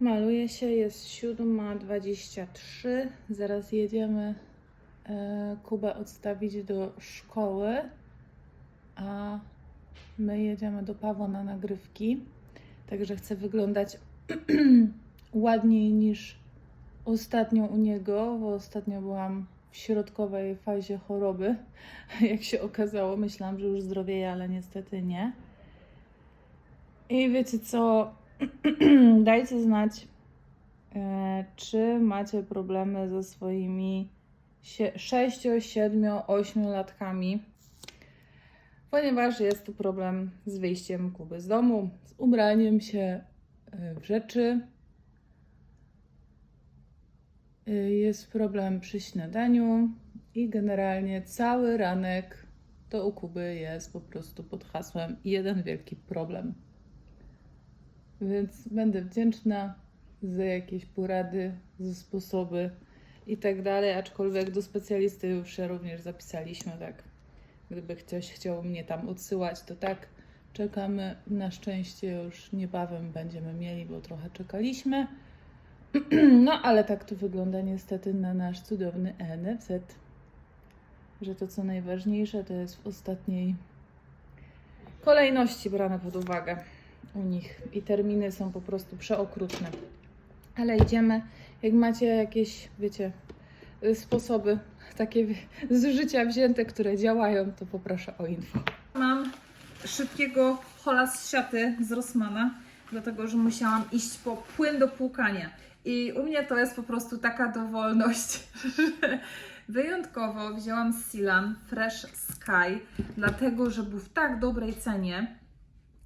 Maluje się, jest 7.23. Zaraz jedziemy e, Kubę odstawić do szkoły, a my jedziemy do Pawła na nagrywki. Także chcę wyglądać ładniej niż ostatnio u niego, bo ostatnio byłam w środkowej fazie choroby. Jak się okazało, myślałam, że już zdrowieję, ale niestety nie. I wiecie co? Dajcie znać, e, czy macie problemy ze swoimi 6, 7, 8 latkami, ponieważ jest tu problem z wyjściem Kuby z domu, z ubraniem się e, w rzeczy. E, Jest problem przy śniadaniu i generalnie cały ranek to u Kuby jest po prostu pod hasłem jeden wielki problem. Więc będę wdzięczna za jakieś porady, za sposoby i tak dalej. Aczkolwiek do specjalisty już się również zapisaliśmy, tak. Gdyby ktoś chciał mnie tam odsyłać, to tak. Czekamy. Na szczęście już niebawem będziemy mieli, bo trochę czekaliśmy. No, ale tak to wygląda niestety na nasz cudowny NFZ. Że to co najważniejsze to jest w ostatniej kolejności brane pod uwagę u nich i terminy są po prostu przeokrutne. Ale idziemy. Jak macie jakieś, wiecie, y, sposoby takie z życia wzięte, które działają, to poproszę o info. Mam szybkiego hola z siaty z Rossmana, dlatego że musiałam iść po płyn do płukania. I u mnie to jest po prostu taka dowolność, że wyjątkowo wzięłam Silan Fresh Sky, dlatego że był w tak dobrej cenie.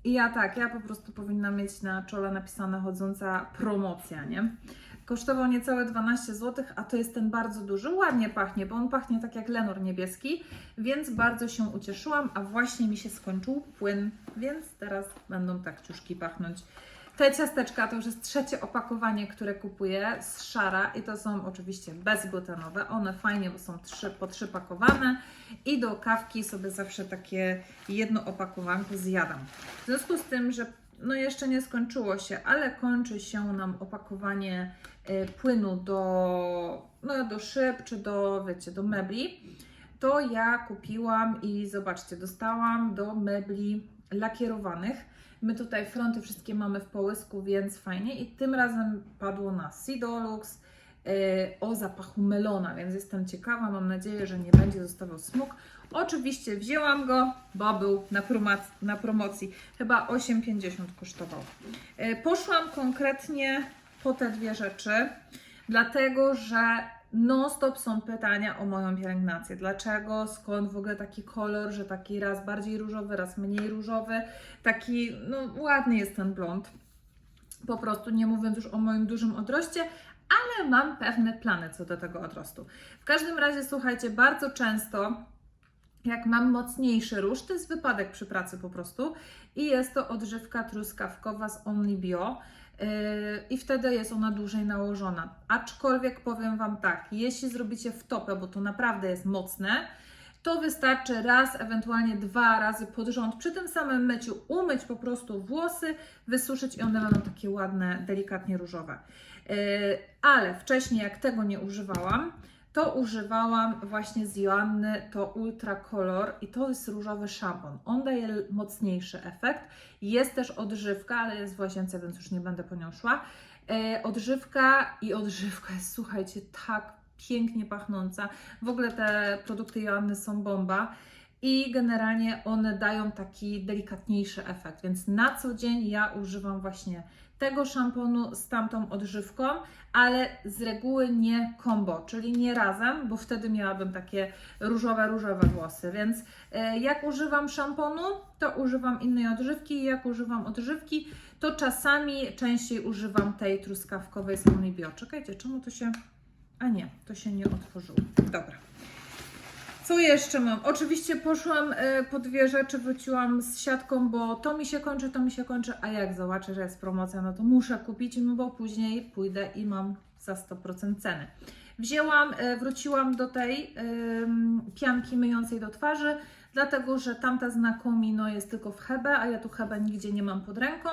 I ja tak, ja po prostu powinna mieć na czole napisane chodząca promocja, nie? Kosztował niecałe 12 zł, a to jest ten bardzo duży. Ładnie pachnie, bo on pachnie tak jak lenor niebieski, więc bardzo się ucieszyłam, a właśnie mi się skończył płyn, więc teraz będą tak ciuszki pachnąć. Te ciasteczka to już jest trzecie opakowanie, które kupuję z szara i to są oczywiście bezglutenowe. One fajnie, bo są trzy, pakowane i do kawki sobie zawsze takie jedno opakowanko zjadam. W związku z tym, że no jeszcze nie skończyło się, ale kończy się nam opakowanie y, płynu do, no, do szyb czy do, wiecie, do mebli, to ja kupiłam i zobaczcie, dostałam do mebli lakierowanych. My tutaj fronty wszystkie mamy w połysku, więc fajnie. I tym razem padło na Sidolux yy, o zapachu melona, więc jestem ciekawa. Mam nadzieję, że nie będzie zostawał smuk. Oczywiście wzięłam go, bo był na, na promocji. Chyba 8,50 kosztował. Yy, Poszłam konkretnie po te dwie rzeczy, dlatego że non-stop są pytania o moją pielęgnację. Dlaczego, skąd w ogóle taki kolor, że taki raz bardziej różowy, raz mniej różowy. Taki, no ładny jest ten blond. Po prostu nie mówiąc już o moim dużym odroście, ale mam pewne plany co do tego odrostu. W każdym razie, słuchajcie, bardzo często jak mam mocniejszy róż, to jest wypadek przy pracy po prostu i jest to odżywka truskawkowa z Only Bio. Yy, I wtedy jest ona dłużej nałożona. Aczkolwiek powiem Wam tak, jeśli zrobicie w topę, bo to naprawdę jest mocne, to wystarczy raz, ewentualnie dwa razy pod rząd przy tym samym myciu umyć po prostu włosy, wysuszyć i one będą takie ładne, delikatnie różowe. Yy, Ale wcześniej, jak tego nie używałam, to używałam właśnie z Joanny, to Ultra Color i to jest różowy szampon. On daje mocniejszy efekt. Jest też odżywka, ale jest w łazience, więc już nie będę po nią szła. E, odżywka i odżywka jest, słuchajcie, tak pięknie pachnąca. W ogóle te produkty Joanny są bomba. I generalnie one dają taki delikatniejszy efekt, więc na co dzień ja używam właśnie tego szamponu z tamtą odżywką, ale z reguły nie combo, czyli nie razem, bo wtedy miałabym takie różowe, różowe włosy. Więc e, jak używam szamponu, to używam innej odżywki, jak używam odżywki, to czasami częściej używam tej truskawkowej z Only Bio. Czekajcie, czemu to się... A nie, to się nie otworzyło. Dobra. Co jeszcze mam? Oczywiście poszłam e, po dwie rzeczy, wróciłam z siatką, bo to mi się kończy, to mi się kończy, a jak zobaczę, że jest promocja, no to muszę kupić, no bo później pójdę i mam za 100% ceny. Wzięłam, e, wróciłam do tej pianki myjącej do twarzy, dlatego że tamta z Nakomi no, jest tylko w Hebe, a ja tu Hebe nigdzie nie mam pod ręką,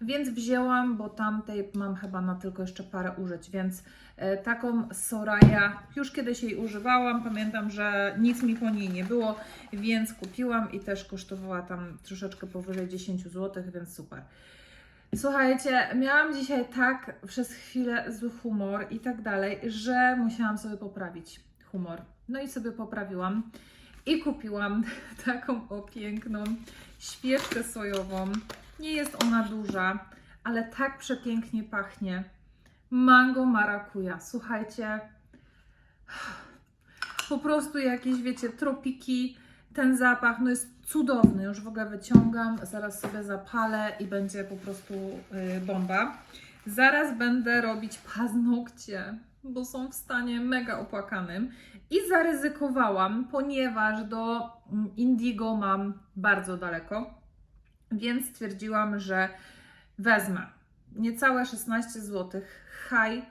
więc wzięłam, bo tamtej mam chyba na tylko jeszcze parę użyć, więc e, taką Soraya, już kiedyś jej używałam, pamiętam, że nic mi po niej nie było, więc kupiłam i też kosztowała tam troszeczkę powyżej 10 zł, więc super. Słuchajcie, miałam dzisiaj tak przez chwilę zły humor i tak dalej, że musiałam sobie poprawić humor. No i sobie poprawiłam i kupiłam taką o piękną świeczkę sojową. Nie jest ona duża, ale tak przepięknie pachnie. Mango marakuja. Słuchajcie, po prostu jakieś, wiecie, tropiki. Ten zapach no jest cudowny. Już w ogóle wyciągam, zaraz sobie zapalę i będzie po prostu yy, bomba. Zaraz będę robić paznokcie, bo są w stanie mega opłakanym. I zaryzykowałam, ponieważ do mm, Indigo mam bardzo daleko, więc stwierdziłam, że wezmę niecałe 16 zł High,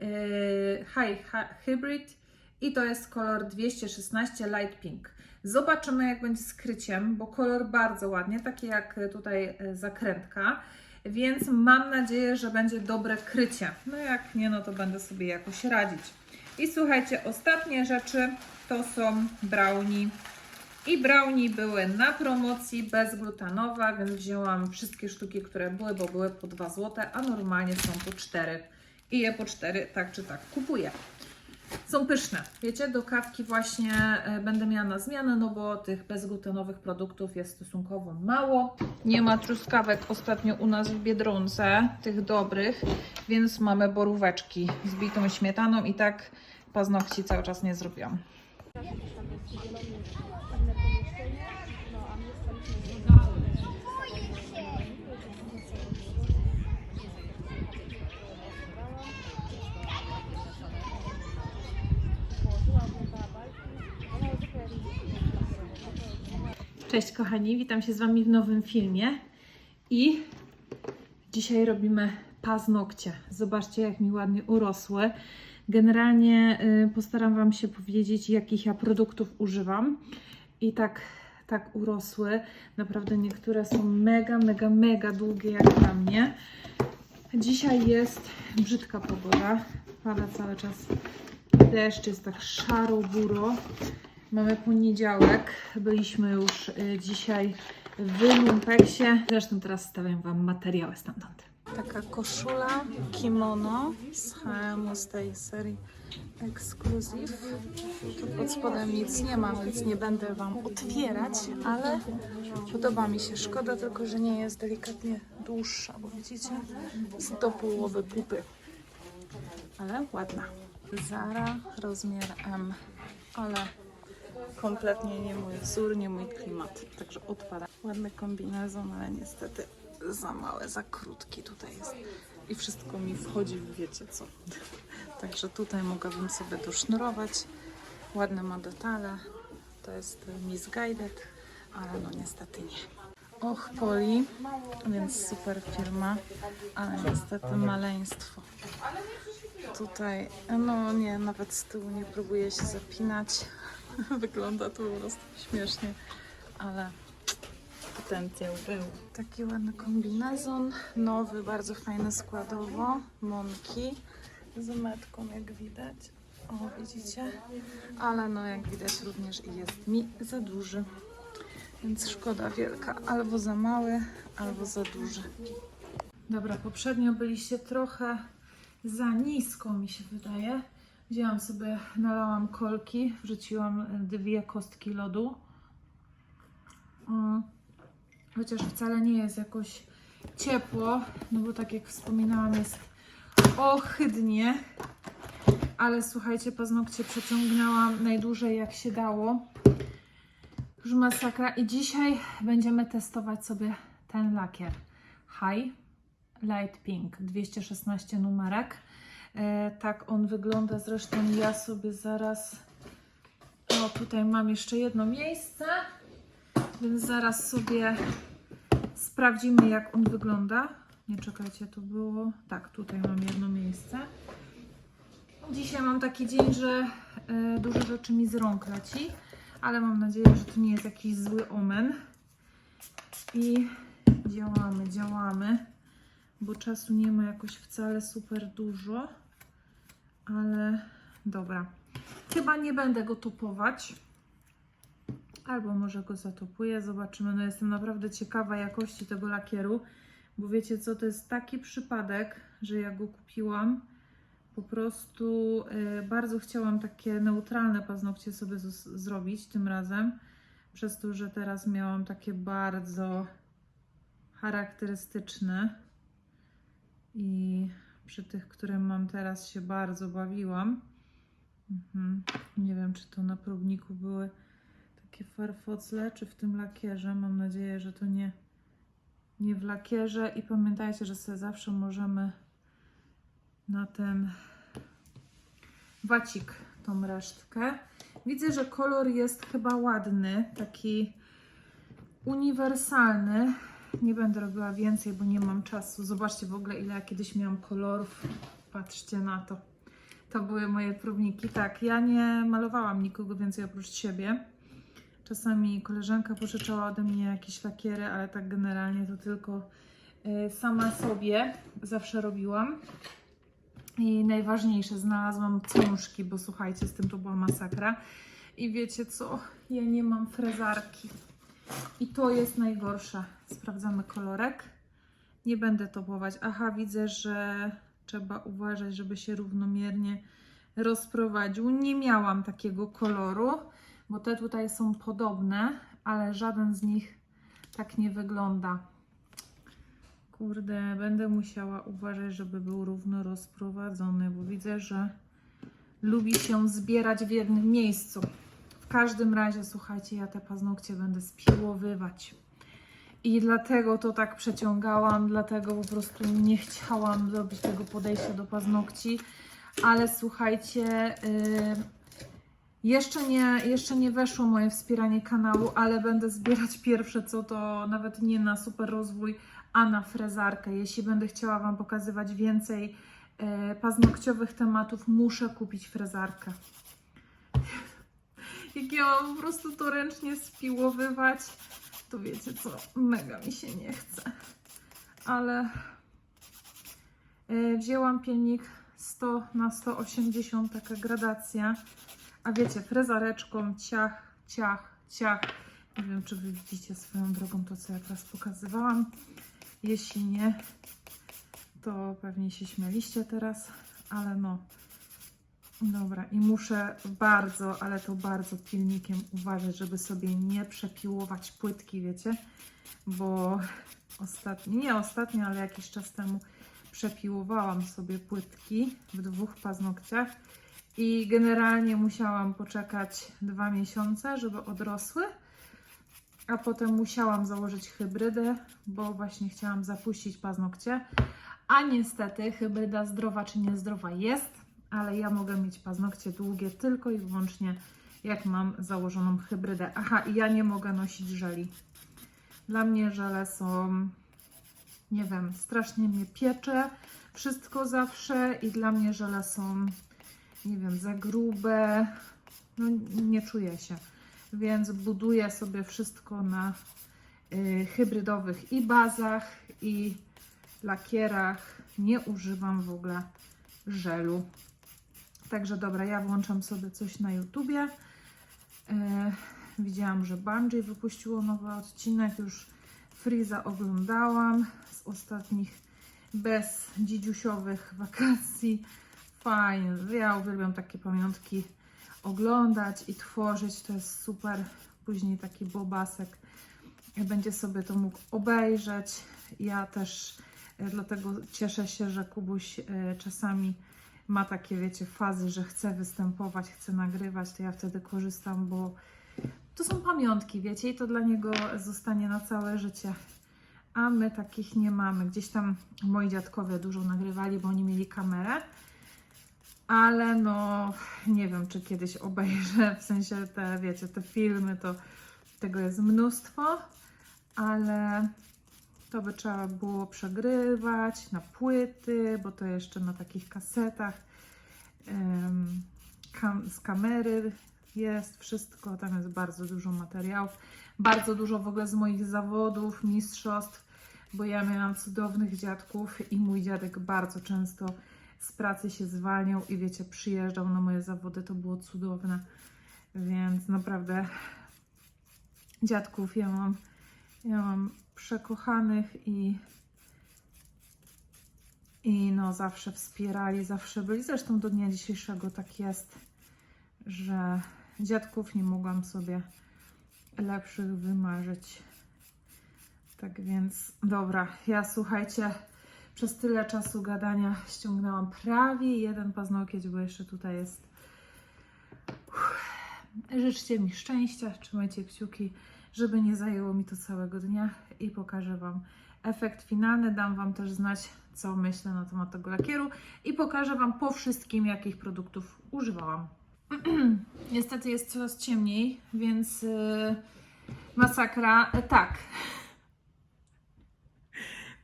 yy, high Hi- Hybrid i to jest kolor 216 Light Pink. Zobaczymy jak będzie z kryciem, bo kolor bardzo ładnie, taki jak tutaj y, zakrętka, więc mam nadzieję, że będzie dobre krycie. No jak nie, no to będę sobie jakoś radzić. I słuchajcie, ostatnie rzeczy to są brownie. I brownie były na promocji bezglutenowa, więc wzięłam wszystkie sztuki, które były, bo były po 2 zł, a normalnie są po 4. I je po 4 tak czy tak kupuję. Są pyszne. Wiecie, do kawki właśnie e, będę miała na zmianę, no bo tych bezglutenowych produktów jest stosunkowo mało. Nie ma truskawek ostatnio u nas w Biedronce, tych dobrych, więc mamy boróweczki z bitą śmietaną i tak paznokci cały czas nie zrobiłam. Cześć kochani, witam się z Wami w nowym filmie i dzisiaj robimy paznokcie. Zobaczcie jak mi ładnie urosły. Generalnie y, postaram Wam się powiedzieć jakich ja produktów używam i tak, tak urosły. Naprawdę niektóre są mega, mega, mega długie jak dla mnie. Dzisiaj jest brzydka pogoda, pada cały czas deszcz, jest tak szaro, buro. Mamy poniedziałek, byliśmy już y, dzisiaj w Lumpeksie. Zresztą teraz stawiam Wam materiały stamtąd. Taka koszula, kimono z H&M z tej serii Exclusive. Tu pod spodem nic nie ma, więc nie będę Wam otwierać, ale podoba mi się. Szkoda tylko, że nie jest delikatnie dłuższa, bo widzicie, jest do połowy pupy. Ale ładna. Zara, rozmiar M, ale kompletnie nie mój wzór, nie mój klimat. Także odpada. Ładny kombinezon, ale niestety za małe, za krótki tutaj jest. I wszystko mi wchodzi w wiecie co. Także tutaj mogłabym sobie dosznurować. Ładne ma detale. To jest Misguided, ale no niestety nie. Och, Poli, więc super firma, ale niestety maleństwo. Tutaj, no nie, nawet z tyłu nie próbuję się zapinać. Wygląda to po prostu śmiesznie, ale potencjał był. Taki ładny kombinezon, nowy, bardzo fajny składowo, monki z metką jak widać. O, widzicie? Ale no jak widać również jest mi za duży. Więc szkoda wielka, albo za mały, albo za duży. Dobra, poprzednio byliście trochę za nisko, mi się wydaje. Wzięłam sobie, nalałam kolki, wrzuciłam dwie kostki lodu. Chociaż wcale nie jest jakoś ciepło, no bo tak jak wspominałam, jest ohydnie. Ale słuchajcie, paznokcie przeciągnęłam najdłużej jak się dało. Już masakra. I dzisiaj będziemy testować sobie ten lakier. High Light Pink, 216 numerek. E, tak on wygląda. Zresztą ja sobie zaraz. O, tutaj mam jeszcze jedno miejsce, więc zaraz sobie sprawdzimy, jak on wygląda. Nie czekajcie, to było. Tak, tutaj mam jedno miejsce. Dzisiaj mam taki dzień, że e, dużo rzeczy mi z rąk leci, ale mam nadzieję, że to nie jest jakiś zły omen. I działamy, działamy. Bo czasu nie ma jakoś wcale super dużo, ale dobra. Chyba nie będę go topować. Albo może go zatopuję, zobaczymy. No jestem naprawdę ciekawa jakości tego lakieru, bo wiecie co, to jest taki przypadek, że ja go kupiłam. Po prostu y, bardzo chciałam takie neutralne paznokcie sobie zrobić tym razem, przez to, że teraz miałam takie bardzo charakterystyczne i przy tych, które mam teraz się bardzo bawiłam. Mhm. Nie wiem, czy to na próbniku były takie farfocle, czy w tym lakierze. Mam nadzieję, że to nie, nie w lakierze. I pamiętajcie, że sobie zawsze możemy na ten wacik tą resztkę. Widzę, że kolor jest chyba ładny, taki uniwersalny. Nie będę robiła więcej, bo nie mam czasu. Zobaczcie w ogóle, ile ja kiedyś miałam kolorów. Patrzcie na to. To były moje próbniki. Tak, ja nie malowałam nikogo więcej oprócz siebie. Czasami koleżanka pożyczała ode mnie jakieś lakiery, ale tak generalnie to tylko y, sama sobie zawsze robiłam. I najważniejsze, znalazłam cążki, bo słuchajcie, z tym to była masakra. I wiecie co? Ja nie mam frezarki. I to jest najgorsze. Sprawdzamy kolorek. Nie będę topować. Aha, widzę, że trzeba uważać, żeby się równomiernie rozprowadził. Nie miałam takiego koloru, bo te tutaj są podobne, ale żaden z nich tak nie wygląda. Kurde, będę musiała uważać, żeby był równo rozprowadzony, bo widzę, że lubi się zbierać w jednym miejscu. W każdym razie, słuchajcie, ja te paznokcie będę spiłowywać. I dlatego to tak przeciągałam, dlatego po prostu nie chciałam zrobić tego podejścia do paznokci. Ale słuchajcie, yy, jeszcze, nie, jeszcze nie weszło moje wspieranie kanału, ale będę zbierać pierwsze co to nawet nie na super rozwój, a na frezarkę. Jeśli będę chciała Wam pokazywać więcej e, paznokciowych tematów, muszę kupić frezarkę. Jak ja mam po prostu to ręcznie spiłowywać, to wiecie co, mega mi się nie chce. Ale e, wzięłam pilnik 100 na 180, taka gradacja. A wiecie, frezareczką ciach, ciach, ciach. Nie wiem, czy Wy widzicie swoją drogą to, co ja teraz pokazywałam. Jeśli nie, to pewnie się śmialiście teraz, ale no. Dobra, i muszę bardzo, ale to bardzo pilnikiem uważać, żeby sobie nie przepiłować płytki, wiecie? Bo ostatnio, nie ostatnio, ale jakiś czas temu przepiłowałam sobie płytki w dwóch paznokciach i generalnie musiałam poczekać dwa miesiące, żeby odrosły, a potem musiałam założyć hybrydę, bo właśnie chciałam zapuścić paznokcie. A niestety hybryda zdrowa czy niezdrowa jest, ale ja mogę mieć paznokcie długie tylko i wyłącznie jak mam założoną hybrydę. Aha, i ja nie mogę nosić żeli. Dla mnie żele są, nie wiem, strasznie mnie piecze wszystko zawsze i dla mnie żele są nie wiem, za grube, no nie czuję się. Więc buduję sobie wszystko na y, hybrydowych i bazach, i lakierach. Nie używam w ogóle żelu. Także dobra, ja włączam sobie coś na YouTubie. Y, widziałam, że Bungie wypuściło nowy odcinek, już Freeza oglądałam z ostatnich bez dzidziusiowych wakacji fajnie. Ja uwielbiam takie pamiątki oglądać i tworzyć. To jest super. Później taki bobasek będzie sobie to mógł obejrzeć. Ja też e, dlatego cieszę się, że Kubuś e, czasami ma takie, wiecie, fazy, że chce występować, chce nagrywać, to ja wtedy korzystam, bo to są pamiątki, wiecie, i to dla niego zostanie na całe życie. A my takich nie mamy. Gdzieś tam moi dziadkowie dużo nagrywali, bo oni mieli kamerę ale no nie wiem, czy kiedyś obejrzę, w sensie te, wiecie, te filmy, to tego jest mnóstwo, ale to by trzeba było przegrywać na płyty, bo to jeszcze na takich kasetach kam, z kamery jest wszystko, tam jest bardzo dużo materiałów, bardzo dużo w ogóle z moich zawodów, mistrzostw bo ja miałam cudownych dziadków i mój dziadek bardzo często z pracy się zwalniał i wiecie, przyjeżdżał na moje zawody, to było cudowne. Więc naprawdę dziadków ja mam, ja mam przekochanych i i no zawsze wspierali, zawsze byli. Zresztą do dnia dzisiejszego tak jest, że dziadków nie mogłam sobie lepszych wymarzyć. Tak więc, dobra, ja słuchajcie, przez tyle czasu gadania ściągnęłam prawie jeden paznokieć, bo jeszcze tutaj jest. Uff. Życzcie mi szczęścia, trzymajcie kciuki, żeby nie zajęło mi to całego dnia i pokażę Wam efekt finalny. Dam Wam też znać, co myślę na temat tego lakieru i pokażę Wam po wszystkim, jakich produktów używałam. Niestety jest coraz ciemniej, więc yy, masakra. E, tak.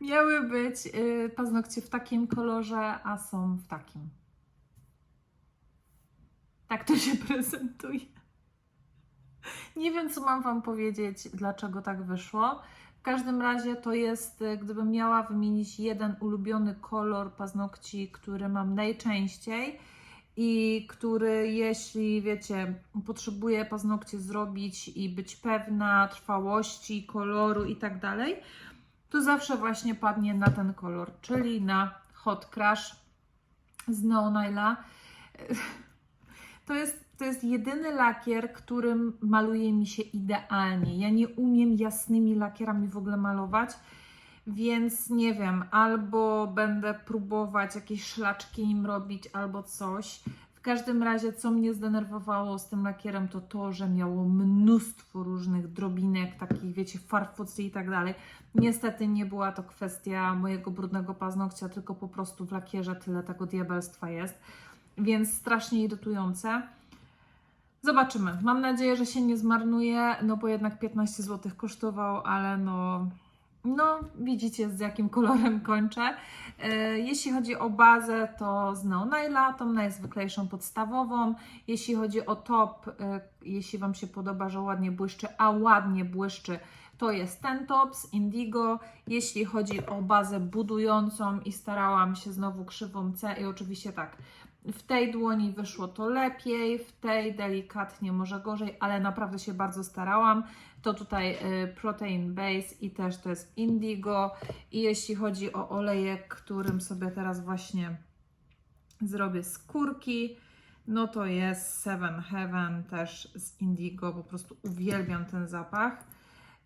Miały być yy, paznokcie w takim kolorze, a są w takim. Tak to się prezentuje. Nie wiem, co mam Wam powiedzieć, dlaczego tak wyszło. W każdym razie to jest, y, gdybym miała wymienić jeden ulubiony kolor paznokci, który mam najczęściej i który, jeśli wiecie, potrzebuję paznokcie zrobić i być pewna trwałości, koloru i tak dalej, to zawsze właśnie padnie na ten kolor, czyli na Hot Crush z Neonaila. To jest, to jest jedyny lakier, którym maluje mi się idealnie. Ja nie umiem jasnymi lakierami w ogóle malować, więc nie wiem, albo będę próbować jakieś szlaczki im robić, albo coś. W każdym razie, co mnie zdenerwowało z tym lakierem, to to, że miało mnóstwo różnych drobinek, takich, wiecie, farfocy i tak dalej. Niestety nie była to kwestia mojego brudnego paznokcia, tylko po prostu w lakierze tyle tego diabelstwa jest więc strasznie irytujące. Zobaczymy. Mam nadzieję, że się nie zmarnuje, no bo jednak 15 zł kosztował, ale no, no widzicie z jakim kolorem kończę. E, jeśli chodzi o bazę, to z Neonaila, tą najzwyklejszą podstawową. Jeśli chodzi o top, e, jeśli Wam się podoba, że ładnie błyszczy, a ładnie błyszczy, to jest ten top z Indigo. Jeśli chodzi o bazę budującą i starałam się znowu krzywą C i oczywiście tak, w tej dłoni wyszło to lepiej, w tej delikatnie może gorzej, ale naprawdę się bardzo starałam. To tutaj y, Protein Base i też to jest Indigo. I jeśli chodzi o olejek, którym sobie teraz właśnie zrobię skórki, no to jest Seven Heaven też z Indigo. Po prostu uwielbiam ten zapach.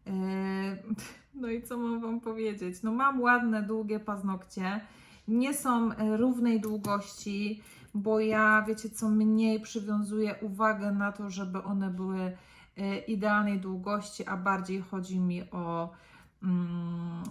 Yy, No i co mam Wam powiedzieć? No mam ładne, długie paznokcie. Nie są y, równej długości bo ja, wiecie co, mniej przywiązuję uwagę na to, żeby one były e, idealnej długości, a bardziej chodzi mi o mm,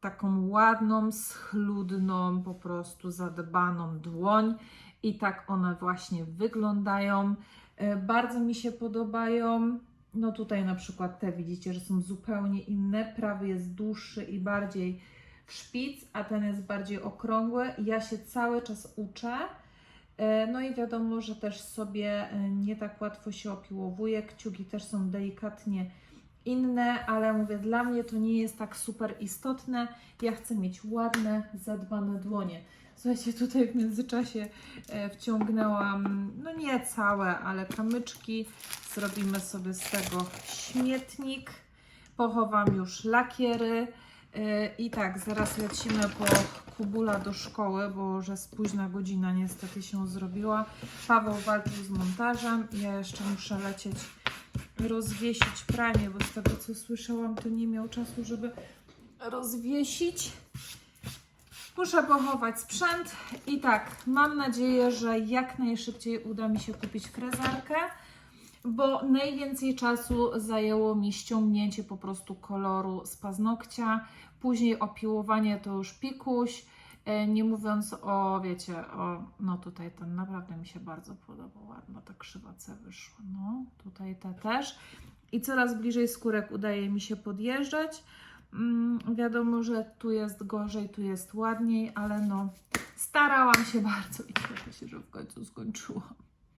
taką ładną, schludną, po prostu zadbaną dłoń i tak one właśnie wyglądają. E, Bardzo mi się podobają. No tutaj na przykład te widzicie, że są zupełnie inne. Prawy jest dłuższy i bardziej w szpic, a ten jest bardziej okrągły. Ja się cały czas uczę. E, No i wiadomo, że też sobie e, nie tak łatwo się opiłowuje. Kciuki też są delikatnie inne, ale mówię, dla mnie to nie jest tak super istotne. Ja chcę mieć ładne, zadbane dłonie. Słuchajcie, tutaj w międzyczasie e, wciągnęłam, no nie całe, ale kamyczki. Zrobimy sobie z tego śmietnik. Pochowam już lakiery. I tak, zaraz lecimy po Kubula do szkoły, bo że spóźna godzina niestety się zrobiła. Paweł walczył z montażem. Ja jeszcze muszę lecieć rozwiesić pranie, bo z tego co słyszałam, to nie miał czasu, żeby rozwiesić. Muszę pochować sprzęt i tak, mam nadzieję, że jak najszybciej uda mi się kupić frezarkę, bo najwięcej czasu zajęło mi ściągnięcie po prostu koloru z paznokcia, później opiłowanie to już pikuś, e, nie mówiąc o, wiecie, o, no tutaj ten naprawdę mi się bardzo podoba, ładna ta krzywa C wyszła, no tutaj te też i coraz bliżej skórek udaje mi się podjeżdżać, Mm, wiadomo, że tu jest gorzej, tu jest ładniej, ale no starałam się bardzo i cieszę się, że w końcu skończyłam.